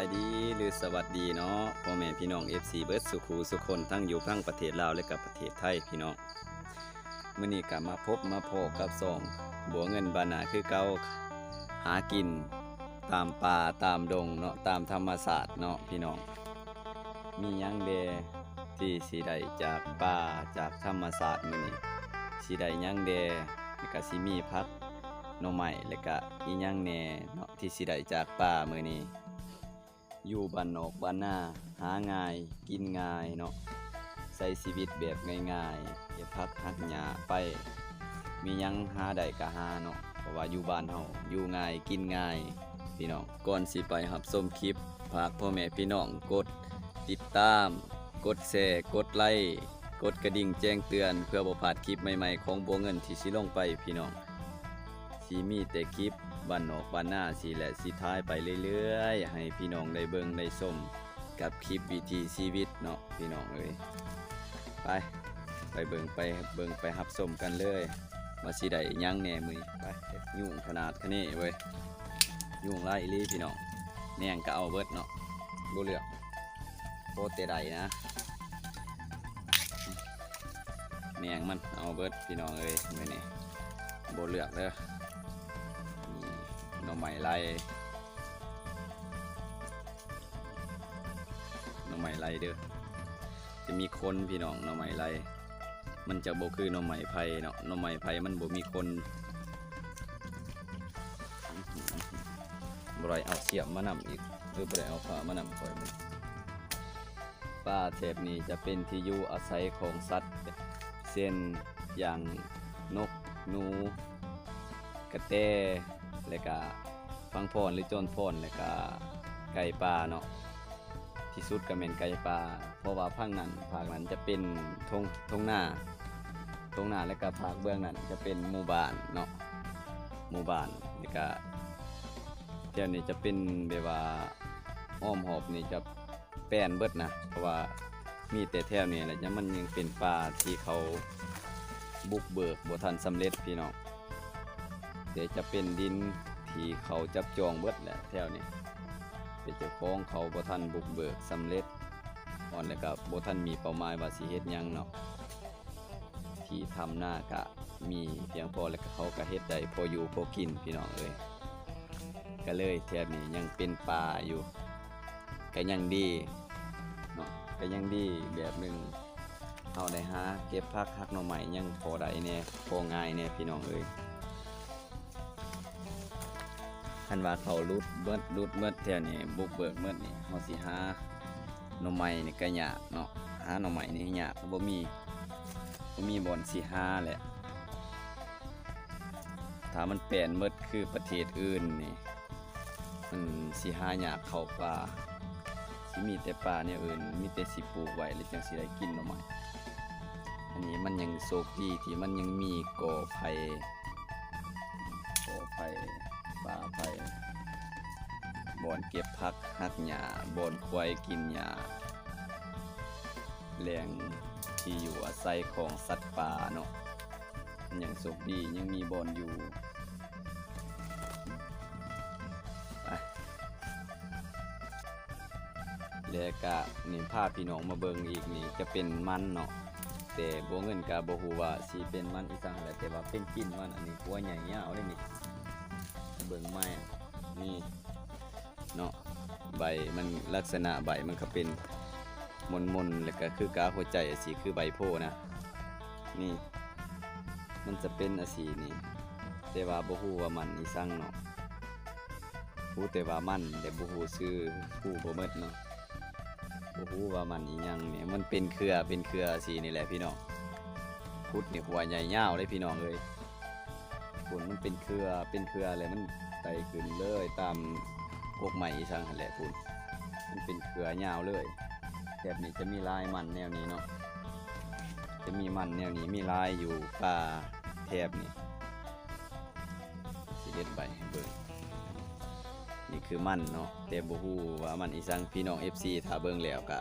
ายดีหรือสวัสดีเนาะพ่อแม่พี่น้อง FC เบิร์ดสุขูสุคนทั้งอยู่ทั้งประเทศลาวและกับประเทศไทยพี่น้องมื้อนี้ก็มาพบมาพอกับสองบัวเงินบานาคือเกาหากินตามป่าตามดงเนาะตามธรรมศาสตร์เนาะพี่น้อง มียังเดที่สิได้จากป่าจากธรรมศาสตร์มื้อนี้สิได้หยังเดแล้วก็สิมีพักน่อไม้แล้วก็อียังแน่เนาะที่สิได้จากป่ามื้อนี้ อยู่บ้านนอกบ้านหน้า หาง่ายกินง่ายเนาะใช้ชีวิตแบบง่ายๆเก็บผักหักหญ้าไป มียังหาได้ก็หาเนาะเพราะว่าอยู่บ้านเฮาอยู่ง่ายกินง่ายพี่น้องก่อนสิไปรับชมคลิปฝากพ่อแม่พี่น้องกดติดตาม กดแชร์กดไลค์กดกระดิ่งแจ้งเตือน เพื่อบ่พลาดคลิปใหม่ๆของบัวเงินที่สิลงไปพี่น้องสีมีแต่คลิป บ้านนอกบ้านหน้าสีและสีท้ายไปเรื่อยๆ ให้พี่น้องได้เบิ่งได้ชมกับคลิปวิถีชีวิตเนาะพี่น้องเอ้ยไป ไปเบิ่งไปเบิ่งไปรับชมกันเลยว่าสิได้ยังแน่มือไปยุ่งขนาดแคะนี้เว้ยยุ่งหลายอีหลีพี่น้องแน่งก็เอาเบิดเนาะบ่เลือกโคตรแต่ใดนะแน่งมันเอาเบิดพี่น้องเอ้ยมือนี้โบเลือกเด้อ หน่อไม้ไล่หน่อไม้ไล่เด้อจะมีคนพี่น้องหน่อไม้ไล่มันจะโบคือหน่อไม้ไผ่เนาะหน่อไม้ไผ่มันโบมีคนบรอยเอาเสียบมานำอีกหรือบรอยเอาผ้ามานำปล่อยมันป่าเทปนี้จะเป็นที่อยู่อาศัยของสัตว์เช่นอย่างนกหนูกระแต แล้วก็ฟังพรหรือโจนพรแล้วก็ไก่ป่าเนาะที่สุดก็เป็นไก่ป่าเพราะว่าภาคนั้นภาคนั้นจะเป็นทงทงหน้าทงหน้าแล้วก็ภาคเบื้องนั้นจะเป็นหมู่บ้านเนาะหมู่บ้านแล้วก็เที่ยวนี้จะเป็นแบบว่าอ้อมหอบนี่จะแป้นเบิดนะเพราะว่ามีแต่แถวนี้แหละยังมันยังเป็นป่าที่เขาบุกเบิกบ่ทันสำเร็จพี่น้อง เดี๋ยวจะเป็นดินที่เขาจับจองเบิดแหละแถวนี้เป็นเจ้าของเขาบ่ทันบุกเบิกสำเร็จอ่อนแล้วก็บ่ทันมีเป้าหมายว่าสิเฮ็ดหยังเนาะที่ทำหน้ากะมีเพียงพอแล้วก็เขาก็เฮ็ดได้พออยู่พอกินพี่น้องเอ้ยก็เลยแถบนี้ยังเป็นป่าอยู่ก็ยังดีเนาะก็ยังดีแบบหนึงเอาได้หาเก็บผักหักหน่อไม้ยังพอได้แน่พอง่ายแน่พี่น้องเอ้ย คันว่าเขารุดเบิดรุดเบิดแถวนี้บุกเบิกเบิดนี่เฮาสิหาหน่อไม้นี่ก็ยากเนาะหาหน่อไม้นี่ยากบ่มีบ่มีบ่อนสิหาแหละถ้ามันแปลนเบิดคือประเทศอื่นนี่มันสิหายากเข้าป่าสิมีแต่ป่าเนี่ยอื่น มีแต่สิปลูกไว้แล้วจังสิได้กินหน่อไม้อันนี้มันยังโชคดีที่มันยังมีกอไผ่ ป่าไผ่บอนเก็บผักหักหญ้าบอนควายกินหญ้าแหล่งที่อยู่อาศัยของสัตว์ป่าเนาะยังโชคดียังมีบอนอยู่ไปแล้วก็นี่ภาพพี่น้องมาเบิ่งอีกนี่จะเป็นมันเนาะแต่บ่เงินก็บ่ฮู้ว่าสิเป็นมันอีสังอะไรแต่ว่าเป็นกินมันอันนี้หัวใหญ่ยาวเลยนี่ เบิ่งไม้นี่เนาะใบมันลักษณะใบมันก็เป็นมนๆแล้วก็คือกาหัวใจอสิคือใบโพนะ นี่ มันจะเป็นอสีนี่แต่ว่าบ่ฮู้ว่ามันอีสั่งเนาะฮู้แต่ว่ามันแต่บ่ฮู้ชื่อฮู้บ่หมดเนาะโอ้โหว่ามันอีหยังเนี่ยมันเป็นเครือเป็นเครือสีนี่แหละพี่น้องพุดนี่หัวใหญ่ยาวเลยพี่น้องเลย ผลมันเป็นเครือเป็นเครืออะไรมันไต่ขึ้นเลยตามกกใหม่ช่างหันแหละคุณมันเป็นเครือยาวเลยแถบนี้จะมีลายมันแนวนี้เนาะจะมีมันแนวนี้มีลายอยู่ป่าแถบนี้สิเด็ดใบเบิ่งนี่คือมันเนาะแต่บ่ฮู้ว่ามันอีสังพี่น้อง FC ถ้าเบิ่งแล้วก็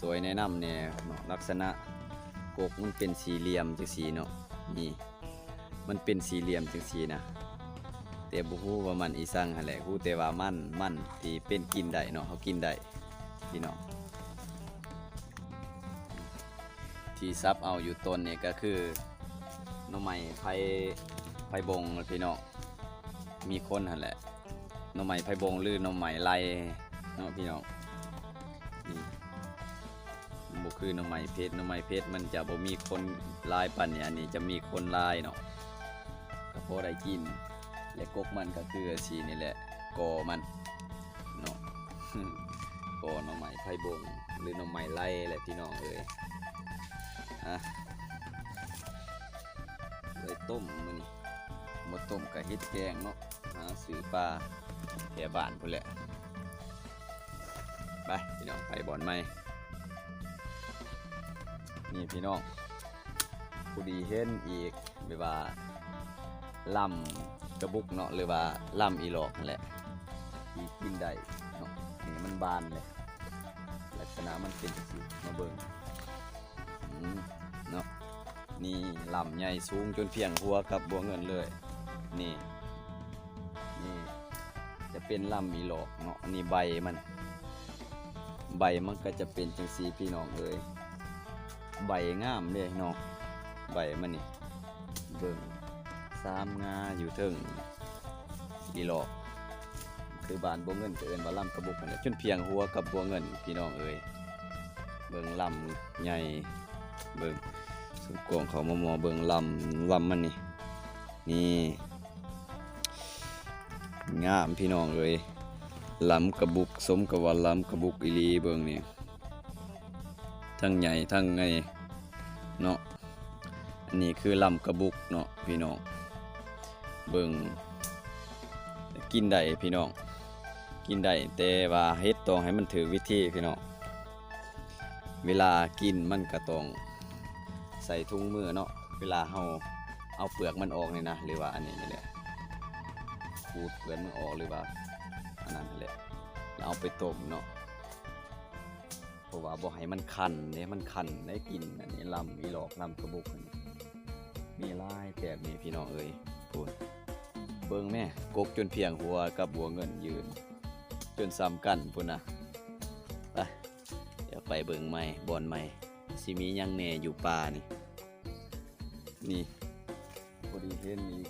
สวยแนะนำแน่เนาะลักษณะกกมันเป็นสี่เหลี่ยมจังซี่เนาะนี่ มันเป็นสี่เหลี่ยมจังซี่นะแต่บ่ฮู้ว่ามันอีสังหันแหละฮู้แต่ว่ามันมันที่เป็นกินได้เนาะเฮากินได้พี่น้องที่ซับเอาอยู่ต้นนี่ยก็คือน่อไม้ไผไผบงพี่น้องมีคนหันแหละน่อไม้ไผบงหรือน่อไม้ไล่เนาะพี่น้องนี่บ่คือน่อไม้เพชรน่อไม้เพชรมันจะบ่มีคนลายปานเนี้อันนี้จะมีคนลายเนาะ พอได้กิน และกกมันก็คือสีนี่แหละกอมันเนาะกอหน่อไม้ไผ่บงหรือหน่อไม้ไล่แหละพี่น้องเอ้ยอะเลยต้มมันมาต้มกับเฮ็ดแกงเนาะหาซื้อปลาแถวบ้านพุ่นแหละไปพี่น้องไปบ่อนไหมนี่พี่น้องผู้ดีเห็นอีกแบบว่า ลำกระบุกเนาะหรือว่าลำอีหลอกนั่นแหละที่กินได้เนาะนี่มันบานเลยลักษณะมันเป็นสิมาเบิ่งเนาะนี่ลำใหญ่สูงจนเพียงหัวกับบัวเงินเลยนี่นี่จะเป็นลำอีหลอกเนาะนนี้ใบมันใบมันก็จะเป็นจังสีพี่น้องเลยใบงามเลยเนาะใบมันนี่เบิ่ง สามงาอยู่เทิงอีหลอกคือบานบัวเงินเอินว่าลำกระบุกนั่นแหละจนเพียงหัวกับบัวเงินพี่น้องเอ้ยเบิ่งลำใหญ่เบิ่งสุกวางเขามามอเบิ่งลำลำมันนี่นี่งามพี่น้องเอ้ยลำกระบุกสมกับว่าลำกระบุกอีลีเบิ่งนี่ทั้งใหญ่ทั้งไงเนาะอันนี้คือลำกระบุกเนาะพี่น้อง เบิ่งกินได้พี่น้อง กินได้แต่ว่าเฮ็ดต้องให้มันถือวิธีพี่น้อง เวลากินมันก็ต้องใส่ถุงมือเนาะ เวลาเฮาเอาเปลือกมันออกนี่นะหรือว่าอันนี้นี่แหละขูดเปลือกมันออกหรือว่าอันนั้นนี่แหละแล้วเอาไปต้มเนาะเพราะว่าบ่ให้มันคันเนี่ยมันคันได้กินอันนี้ลำอีหลอกลำกระบุกนี่มีลายแบบนี้พี่น้องเอ้ยพูน เบิ่งแม่กกจนเพียงหัวกับหัวเงินยืน จนซ้ำกันพุ่นนะไปเดี๋ยวไปเบิ่งใหม่บอนใหม่สิมียังแน่อยู่ป่านี่ นี่พอดีเห็นนี่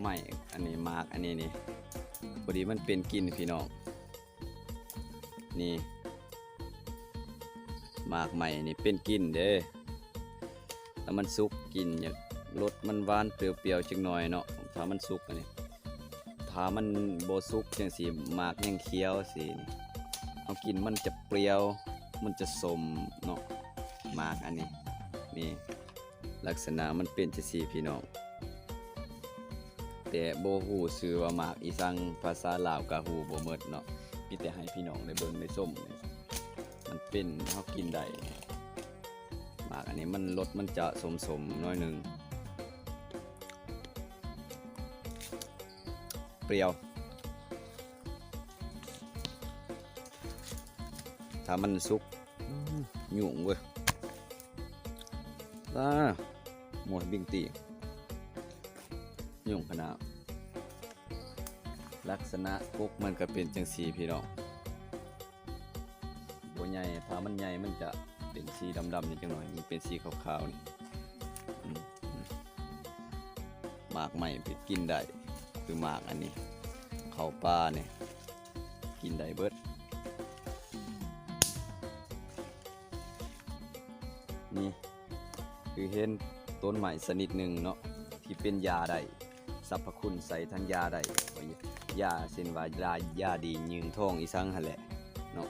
ใหม่อันนี้มาร์กอันนี้นี่พอดีมันเป็นกลินพี่น้องนี่มากใหม่นี่เป็นกลินเด้ถ้ามันสุกกินอย่ากรสมันหวานเปรี้ยวๆจังหน่อยเนาะ ถ้ามันสุกอันนี้ถ้ามันโบสุกจังสีหมากยังเคี้ยวสีเอากินมันจะเปรี้ยว มันจะสมเนาะหมากอันนี้นี่ลักษณะมันเป็นจังสีพี่น้องแต่โบฮูซื้อว่าหมากอีสังภาษาลาวกะฮูโบ่หมดเนาะมีแต่ให้พี่น้องได้เบิ่งได้ส้มมันเป็นเฮากินได้หมากอันนี้มันรสมันจะสมสมๆน้อยหนึ่ง เปรี้ยว ถ้ามันสุกหยุ่งเว้ยตาหมดบิงตีหยุ่งขนาดลักษณะกุกมันก็เป็นจังสีพี่น้องบัวใหญ่ถ้ามันใหญ่มันจะเป็นสีดำๆนี่จังหน่อย มันเป็นสีขาวๆนี่หมากใหม่ไปกินได้ คือหมากอันนี้ เขาปลาเนี่ย กินได้เบิดนี่คือเห็นต้นใหม่สนิดหนึ่งเนาะที่เป็นยาได้สรรพคุณใส่ทั้งยาได้ยาเส้นว่ายายาดียืงท้องอีสังหั่นแหละเนาะ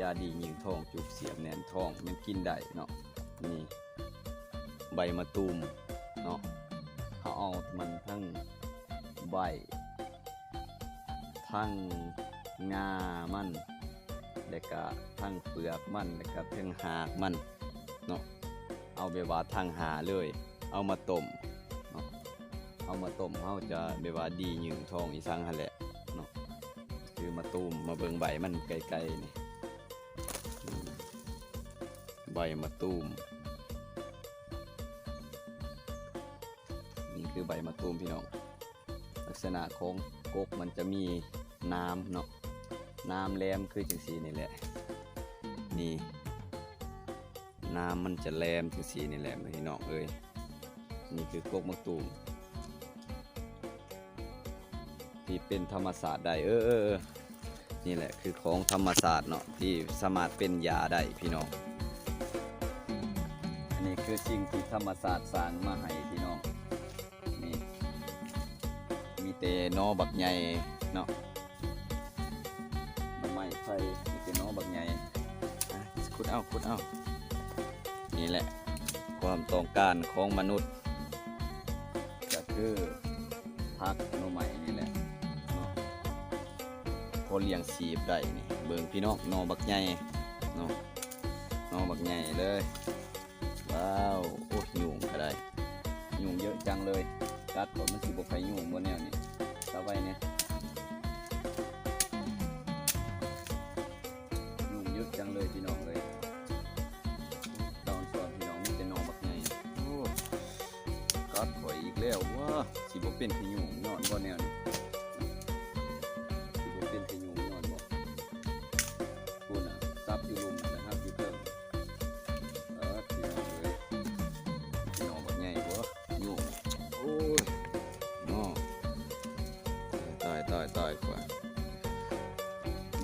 ยาดียิงท้องจุกเสียบแน่นท้องมันกินได้เนาะนี่ใบมะตูมเนาะเขาเอามันทั้ง ใบ ทั้งงามัน แล้วก็ทั้งเปลือกมันแล้วก็ทั้งหากมันเนาะเอาไปว่าทางหาเลย เอามาต้มเนาะเอามาต้มเขาจะแบว่าดีหยิงทองอีสังหั่นแหละเนาะคือมาตูมมาเบิ่งใบมันไกลๆนี่ใบมะตูม นี่คือใบมะตูมพี่น้อง ษณะของกกมันจะมีน้ำเนาะน้ำแหลมคือจังสีนี่แหละ นี่ น้ำมันจะแหลมจังสีนี่แหละพี่น้องเอ้ยนี่คือกกมะตูมที่เป็นธรรมศาสตร์ได้เออเออเออนี่แหละคือของธรรมศาสตร์เนาะที่สามารถเป็นยาได้พี่น้อง อันนี้คือสิ่งที่ธรรมศาสตร์สร้างมาให้พี่น้อง แต่นอบักใหญ่เนาะหน่อไม้ไฟมีแต่นอบักใหญ่ขุดเอาขุดเอานี่แหละ ความต้องการของมนุษย์ ก็คือพักน่อไม้นี่แหละเนาะพอเลี้ยงสีบได้นี่เบิ่งพี่น้องนอบักใหญ่เนาะนอบักใหญ่เลยว้า กัดก่อนมันสิบกไปยุงบนแนวนี้ต่อไปเนี่ยยุงยุดจังเลยพี่น้องเลยตอนสอนพี่น้องมีแต่น้องบักไงโอ้กัดข่อยอีกแล้วว้าสิบกเป็นพี่ยุงนอนบนแนวนี้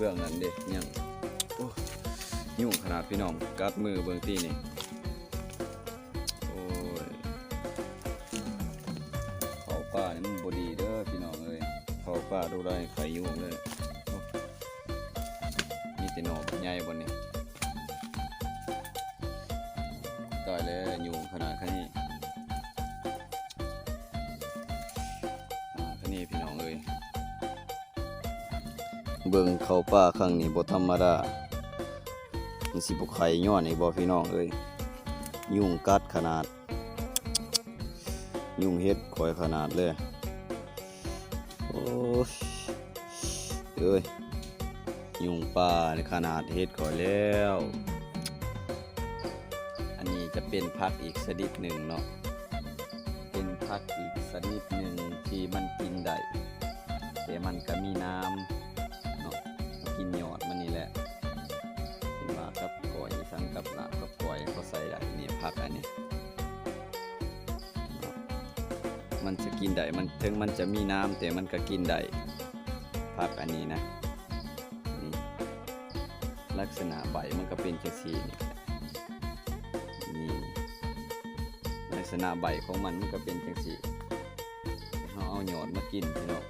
เบื้องนั้นเด็กยังยุ่งขนาดพี่น้อง กัดมือเบื้องตีนี่โอ้ยเขาป่านี่มันบดีเด้อพี่น้องเอ้ยเขาป่าดูได้ไข่ยุ่งเลยมีแต่หนอแบบใหญ่บนนี้ตายแล้วยุงขนาดแค่นี้ เบิ่งเขาป่าครั้งนี้บ่ธรรมดามันสิบ่ไข่ย้อนอีกบ่พี่น้องเอ้ยยุงกัดขนาด ยุงเฮ็ดข่อยขนาดเลย โอ้ยเอ้ยยุงป่านี่ขนาดเฮ็ดขอยแล้ว อันนี้จะเป็นพักอีกชนิดหนึ่งเนาะ เป็นพักอีกชนิดหนึ่งที่มันกินได้แต่มันก็มีน้ำ กินยอดมันนี่แหละเป็นว่ากับก่อยทั้งกับลากับก่อยเขาใส่ได้นี่พักอันนี้ มันจะกินได้มันถึงมันจะมีน้ำแต่มันก็กินได้พักอันนี้นะนี่ลักษณะใบมันก็เป็นจังซี่นี่นี่ลักษณะใบของมันมันก็เป็นจังสีเราเอาหยอดมากินพี่น้อง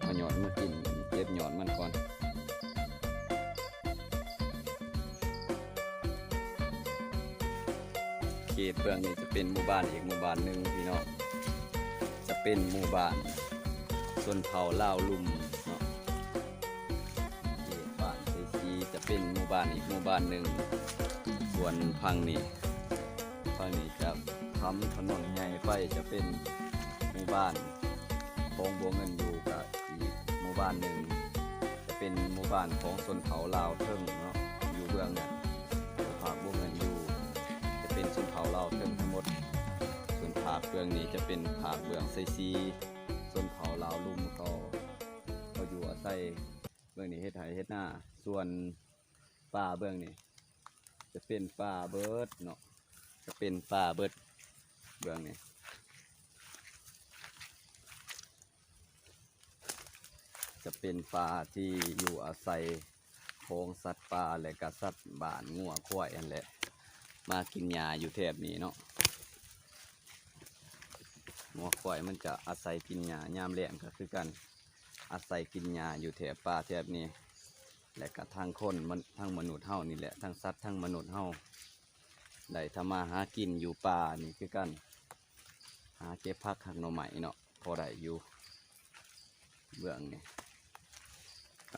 เอาหยอดมากินเก็บหยอดมันก่อน ตเบื้องนี้จะเป็นหมู่บ้านอีกหมู่บ้านหนึ่งพี่น้องจะเป็นหมู่บ้านส่วนเผาเล่าวลุมเนาะเขตบ้านเซซีจะเป็นหมู่บ้านอีกหมู่บ้านหนึ่งส่วนพังนี่ฝั่งนี้ครับทำถนนใหญ่ไฟจะเป็นหมู่บ้านของบัวเงินอยู่กับอีกหมู่บ้านหนึ่งจะเป็นหมู่บ้านของชนเผ่าลาวเทิงเนาะอยู่เบื้องนั้นภ คเบื้องนี้จะเป็นภาคเบื้องไซซีชนเผาลาวลุ่มก็เขาอยู่อาศัยเบื้องนี้เฮ็ดไถเฮ็ดหน้า ส่วนป่าเบื้องนี้จะเป็นป่าเบิร์ดเนาะจะเป็นป่าเบิร์ดเบื้องนี้จะเป็นป่าที่อยู่อาศัยของสัตว์ป่าและก็สัตว์บ้านงัวควายอันแหละมากินหญ้าอยู่แถบนี้เนาะ งัวควายมันจะอาศัยกินหญ้ายามแล้งก็คือกันอาศัยกินหญ้าอยู่แถบป่าแถบนี้ และก็ทางคนมันทางมนุษย์เฮานี่แหละทั้งสัตว์ทั้งมนุษย์เฮาได้ทำมาหากินอยู่ป่านี่คือกัน หาเก็บผักหักหน่อไม้เนาะพอได้อยู่เบื้องนี่ไป